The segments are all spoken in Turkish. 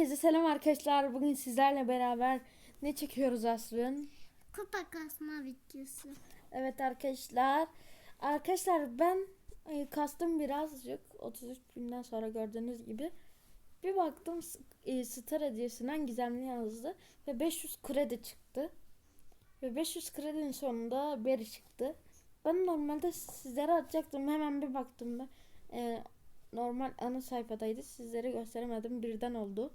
Herkese selam arkadaşlar. Bugün sizlerle beraber ne çekiyoruz Asrın? Kupa kasma videosu. Evet arkadaşlar. Arkadaşlar ben e, kastım birazcık 33 günden sonra gördüğünüz gibi. Bir baktım e, Star hediyesinden gizemli yazdı ve 500 kredi çıktı. Ve 500 kredinin sonunda beri çıktı. Ben normalde sizlere atacaktım. Hemen bir baktım da e, normal ana sayfadaydı. Sizlere gösteremedim. Birden oldu.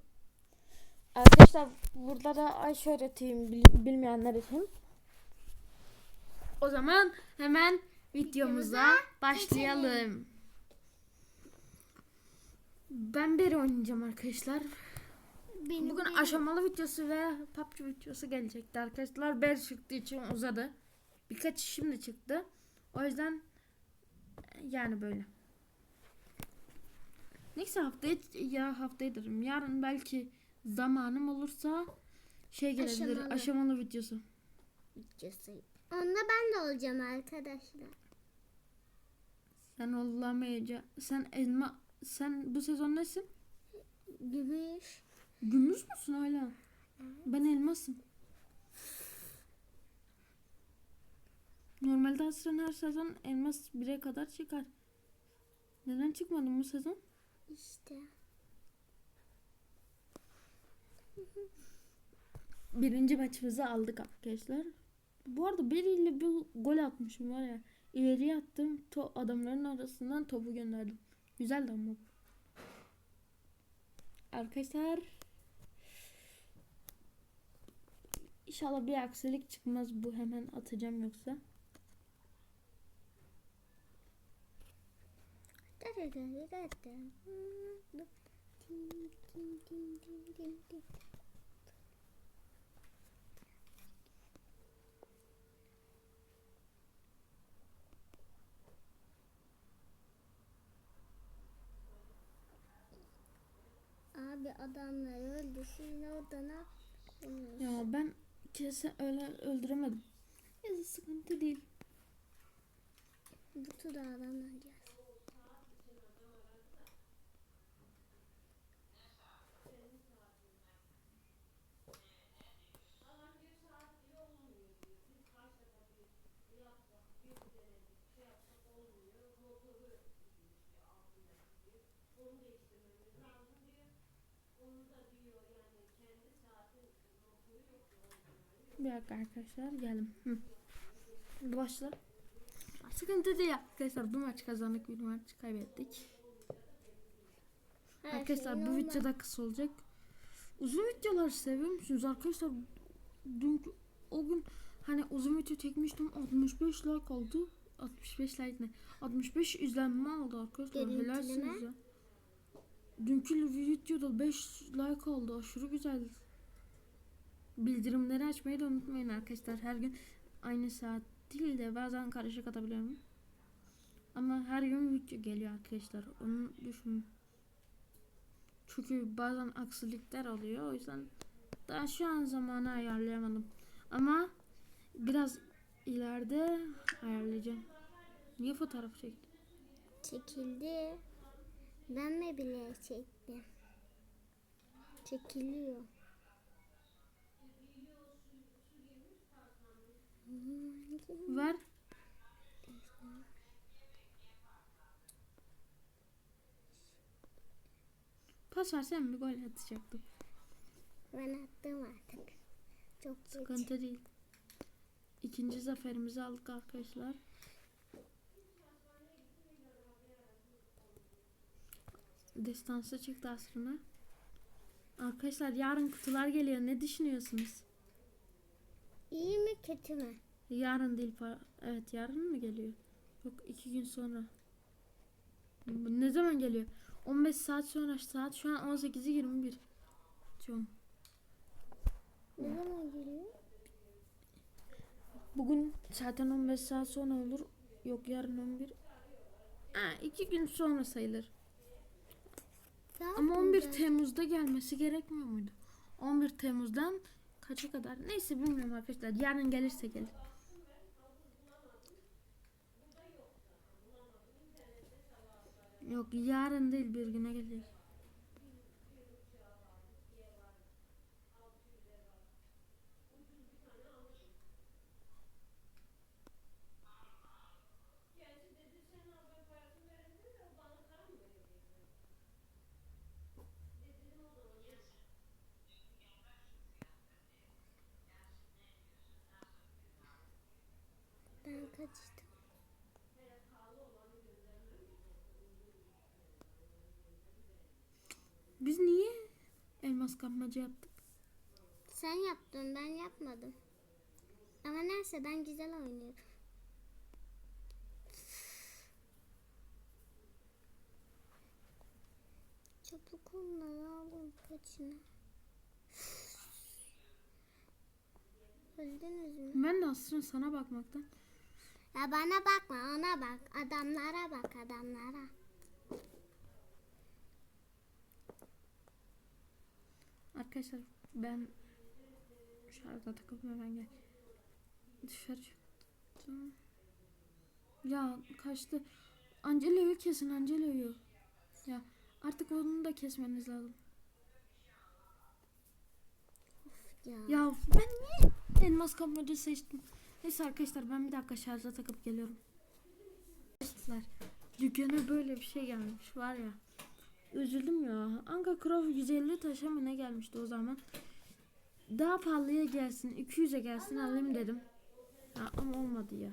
Arkadaşlar burada da Ayşe öğreteyim bil- bilmeyenler için. O zaman hemen videomuza başlayalım. Ben beri oynayacağım arkadaşlar. Benim Bugün aşamalı videosu ve PUBG videosu gelecekti arkadaşlar. Ber çıktığı için uzadı. Birkaç şimdi çıktı. O yüzden yani böyle. Neyse haftaya ya haftaya derim. Yarın belki zamanım olursa şey gelebilir Aşamalı. aşamalı videosu. videosu. Onda ben de olacağım arkadaşlar. Sen olamayacak. Sen elma sen bu sezon nesin? Gümüş. Gümüş müsün hala? Ben elmasım. Normalde Aslan her sezon elmas 1'e kadar çıkar. Neden çıkmadın bu sezon? İşte. Birinci maçımızı aldık arkadaşlar. Bu arada biriyle bir gol atmışım var ya. İleriye attım. To adamların arasından topu gönderdim. Güzeldi ama. Arkadaşlar. İnşallah bir aksilik çıkmaz bu hemen atacağım yoksa. Abi adamlar öldü. Siz orada ne yapıyorsunuz? Ya ben kesin öyle öldüremedim. Neyse sıkıntı değil. Bu turda adamlar geldi. Bir dakika arkadaşlar geldim. Hı. Başla. Sıkıntı değil arkadaşlar. Bu maç kazandık, bir maç kaybettik. Her Arkadaşlar şey bu video da kısa olacak. Uzun videolar seviyor musunuz arkadaşlar? Dünkü o gün hani uzun video çekmiştim 65 like oldu. 65 like ne? 65 izlenme aldı arkadaşlar. Helalsiniz ya. Dünkü videoda 5 like oldu. Aşırı güzel. Bildirimleri açmayı da unutmayın arkadaşlar. Her gün aynı saat değil de bazen karışık atabiliyorum. Ama her gün video geliyor arkadaşlar. Onu düşünün. Çünkü bazen aksilikler oluyor. O yüzden daha şu an zamanı ayarlayamadım. Ama biraz ileride ayarlayacağım. Niye fotoğraf çektin? Çekildi. Ben mi bile çektim? Çekiliyor. Ver. Pas versem bir gol atacaktım. Ben attım artık. Çok geç. Sıkıntı değil. İkinci zaferimizi aldık arkadaşlar. Destansı çıktı aslında. Arkadaşlar yarın kutular geliyor. Ne düşünüyorsunuz? İyi mi kötü mü? Yarın değil. Evet yarın mı geliyor? Yok iki gün sonra. Ne zaman geliyor? 15 saat sonra saat şu an 18'i 21. Diyorum. Ne zaman geliyor? Bugün zaten 15 saat sonra olur. Yok yarın 11. Ha, iki gün sonra sayılır. Ama 11 Temmuz'da gelmesi gerekmiyor muydu? 11 Temmuz'dan kaça kadar? Neyse bilmiyorum arkadaşlar. Yarın gelirse gelir. Yok yarın değil bir güne gelir. Ben kaçtım. Biz niye elmas kapmaca yaptık? Sen yaptın ben yapmadım. Ama neyse ben güzel oynuyorum. Çabuk onları alın kaçına. Öldünüz mü? Ben de aslında sana bakmaktan. Ya bana bakma ona bak. Adamlara bak adamlara. Arkadaşlar ben şarjda takıp hemen gel. Dışarı çıktım. Ya kaçtı. Angelo'yu kesin Angelo'yu. Ya artık onu da kesmeniz lazım. Ya. Ya ben niye elmas kapmacı seçtim? Neyse arkadaşlar ben bir dakika şarja takıp geliyorum. Arkadaşlar dükkana böyle bir şey gelmiş var ya. Üzüldüm ya. Anka Crow 150 taşa mı ne gelmişti o zaman. Daha pahalıya gelsin 200'e gelsin alayım dedim. Ya, ama olmadı ya.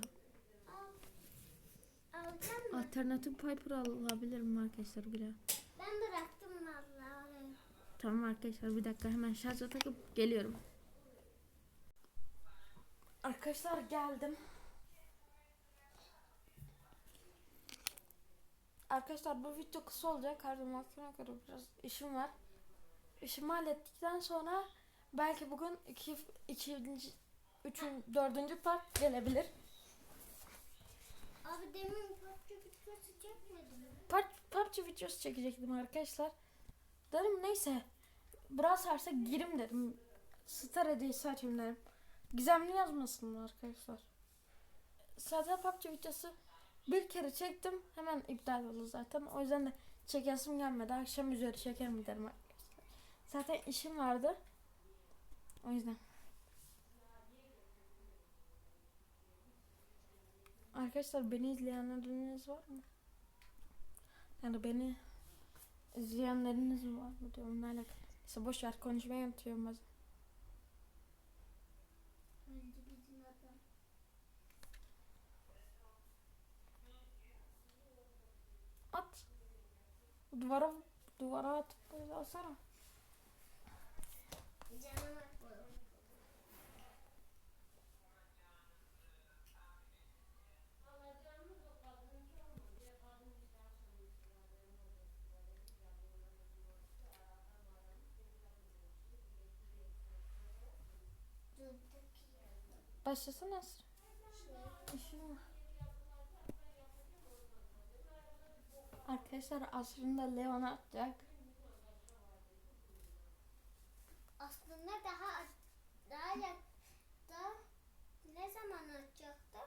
Alternatif Piper alabilirim arkadaşlar bir daha. Ben bıraktım vallahi. Tamam arkadaşlar bir dakika hemen şarja takıp geliyorum. Arkadaşlar geldim. Arkadaşlar bu video kısa olacak. Her zaman kadar biraz işim var. İşimi hallettikten sonra belki bugün iki, ikinci, üçün, dördüncü part gelebilir. Abi demin PUBG videosu çekmedin mi? PUBG videosu çekecektim arkadaşlar. Dedim neyse. Brawl Stars'a girim dedim. Star hediyesi açayım dedim. Gizemli yazmasın arkadaşlar. Zaten PUBG videosu bir kere çektim. Hemen iptal oldu zaten. O yüzden de çekesim gelmedi. Akşam üzeri çekerim dedim arkadaşlar. Zaten işim vardı. O yüzden. Arkadaşlar beni izleyenleriniz var mı? Yani beni izleyenleriniz var mı diyorum alaka. Neyse boş ver konuşmayı unutuyorum bazen. Дворов... Дворат... Сара? Başlasana Esra. Şey. İşim var. Arkadaşlar Asrın da Leon atacak. Aslında daha daha daha ne zaman açacaktım?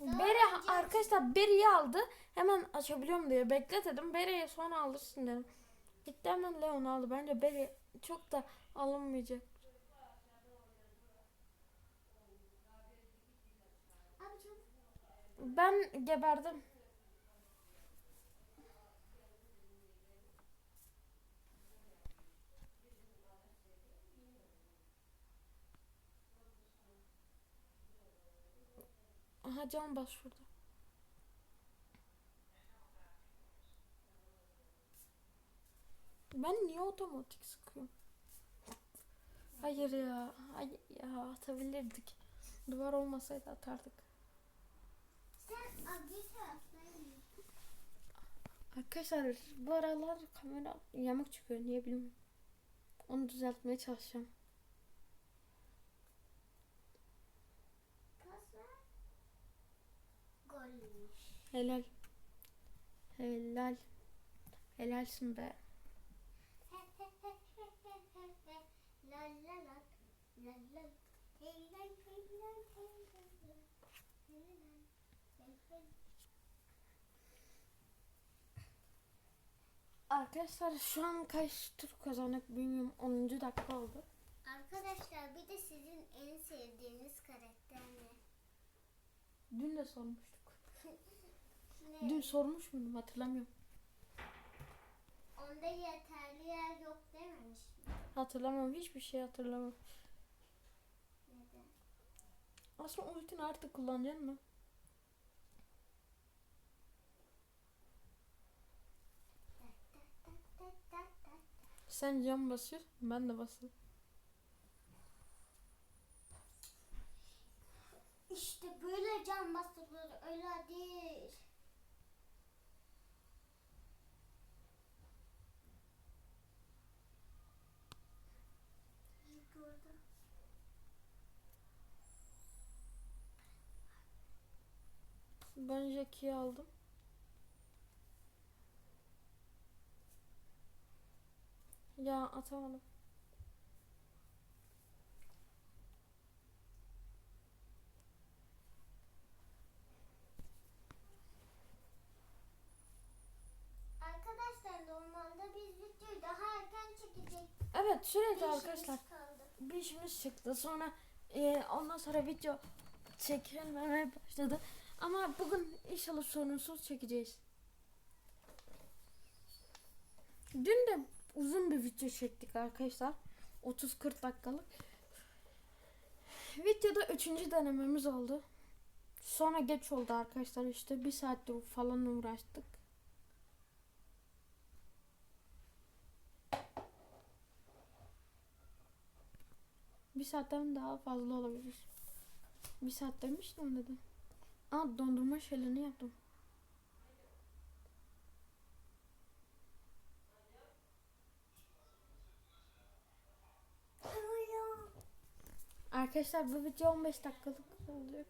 Daha Beri önce- arkadaşlar Beri'yi aldı. Hemen açabiliyorum diye bekle dedim. Sonra alırsın dedim. Gitti hemen Leon aldı. Bence Beri çok da alınmayacak. Ben geberdim. Aha can bas şurada. Ben niye otomatik sıkıyorum? Hayır ya. Hayır ya atabilirdik. Duvar olmasaydı atardık. sen. Arkadaşlar bu aralar kamera yamuk çıkıyor niye bilmiyorum. Onu düzeltmeye çalışacağım. Hey la hey hey Arkadaşlar şu an kaç tur kazandık bilmiyorum. 10. dakika oldu. Arkadaşlar bir de sizin en sevdiğiniz karakter ne? Dün de sormuştuk. Dün sormuş muydum hatırlamıyorum. Onda yeterli yer yok dememiş mi? Hatırlamam hiçbir şey hatırlamam. Neden? Aslında ultini artık kullanacaksın mı? Sen cam basıyorsun ben de basıyorum. İşte böyle cam basılır öyle değil. Ben Jackie'yi aldım. Ya atamadım. Arkadaşlar normalde biz videoyu daha erken çekecektik. Evet sürekli Bir arkadaşlar bir işimiz çıktı. Sonra e, ondan sonra video çekilmemeye başladı. Ama bugün inşallah sorunsuz çekeceğiz. Dün de uzun bir video çektik arkadaşlar. 30-40 dakikalık. Videoda üçüncü denememiz oldu. Sonra geç oldu arkadaşlar işte bir saatte falan uğraştık. Bir saatten daha fazla olabilir. Bir saat demiştim dedim. Aa dondurma şeylerini yaptım. Arkadaşlar bu video 15 dakikalık olacak.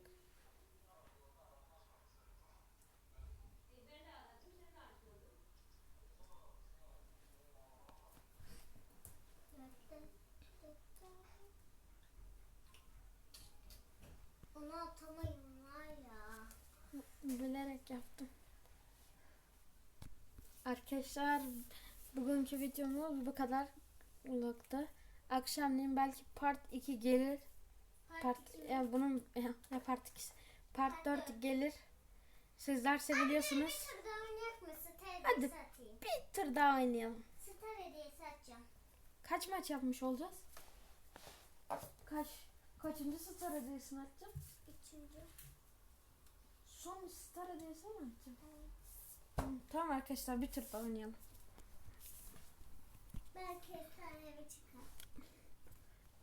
Onu atamayın var ya. Bilerek yaptım. Arkadaşlar bugünkü videomuz bu kadar vlogda. Akşamleyin belki part 2 gelir. Part yani bunun ya part 2 part 4 gelir. Sizler seviliyorsunuz. Hadi. Bir tur daha oynayalım. Star hediyesi atacağım. Kaç maç yapmış olacağız? Kaç? Kaçıncı star hediyesini atacağım? Üçüncü. Son star hediyesi mi atacağım? Hı, Tamam arkadaşlar bir tur daha oynayalım. Belki efsanevi çıkar.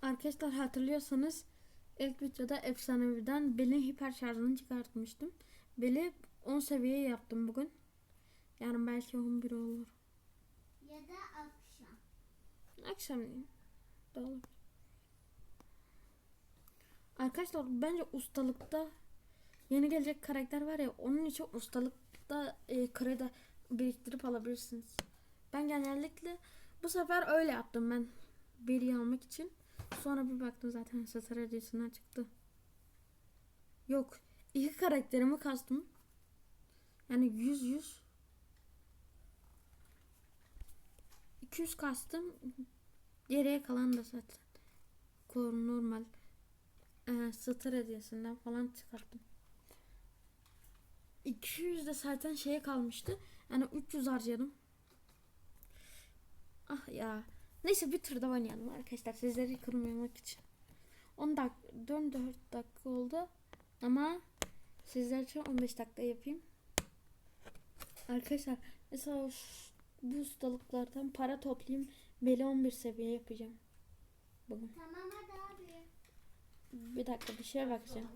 Arkadaşlar hatırlıyorsanız ilk videoda efsaneviden Bel'in hiper şarjını çıkartmıştım. Bel'i 10 seviye yaptım bugün. Yarın belki 11 olur. Ya da akşam. Akşamleyin da olur. Arkadaşlar bence ustalıkta yeni gelecek karakter var ya onun için ustalıkta e, kredi biriktirip alabilirsiniz. Ben genellikle bu sefer öyle yaptım ben. Biri almak için. Sonra bir baktım zaten Star hediyesinden çıktı. Yok. iki karakterimi kastım. Yani 100 100 200 kastım. Geriye kalan da zaten normal e, Star hediyesinden falan çıkarttım. 200 de zaten şeye kalmıştı. Yani 300 harcadım. Ah ya. Neyse bir tur daha oynayalım arkadaşlar. Sizleri kırmamak için. 10 dakika, 14 dakika oldu. Ama sizler için 15 dakika yapayım. Arkadaşlar mesela bu ustalıklardan para toplayayım. Beli 11 seviye yapacağım. Bugün. Tamam hadi abi. Bir dakika bir şeye bakacağım.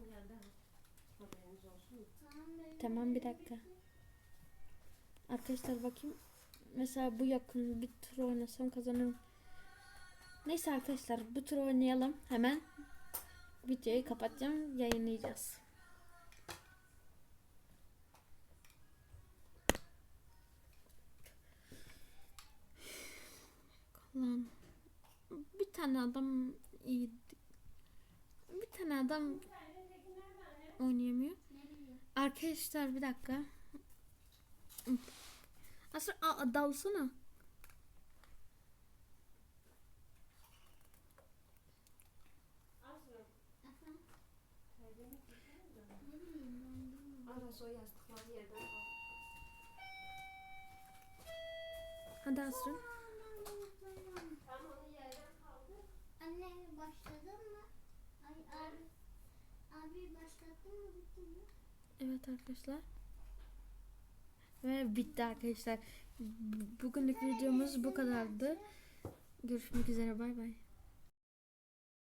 Tamam bir dakika. Arkadaşlar bakayım. Mesela bu yakın bir tur oynasam kazanırım. Neyse arkadaşlar bu tur oynayalım. Hemen videoyu kapatacağım. Yayınlayacağız. Lan bir tane adam iyi. Bir tane adam oynayamıyor. Arkadaşlar bir dakika. Aslında aa, dalsana. Hadi Asrın. Anne başladın mı? Ay abi. Abi başlattın mı bitti mi? Evet arkadaşlar. Ve bitti arkadaşlar. Bugünlük videomuz bu kadardı. Görüşmek üzere bay bay.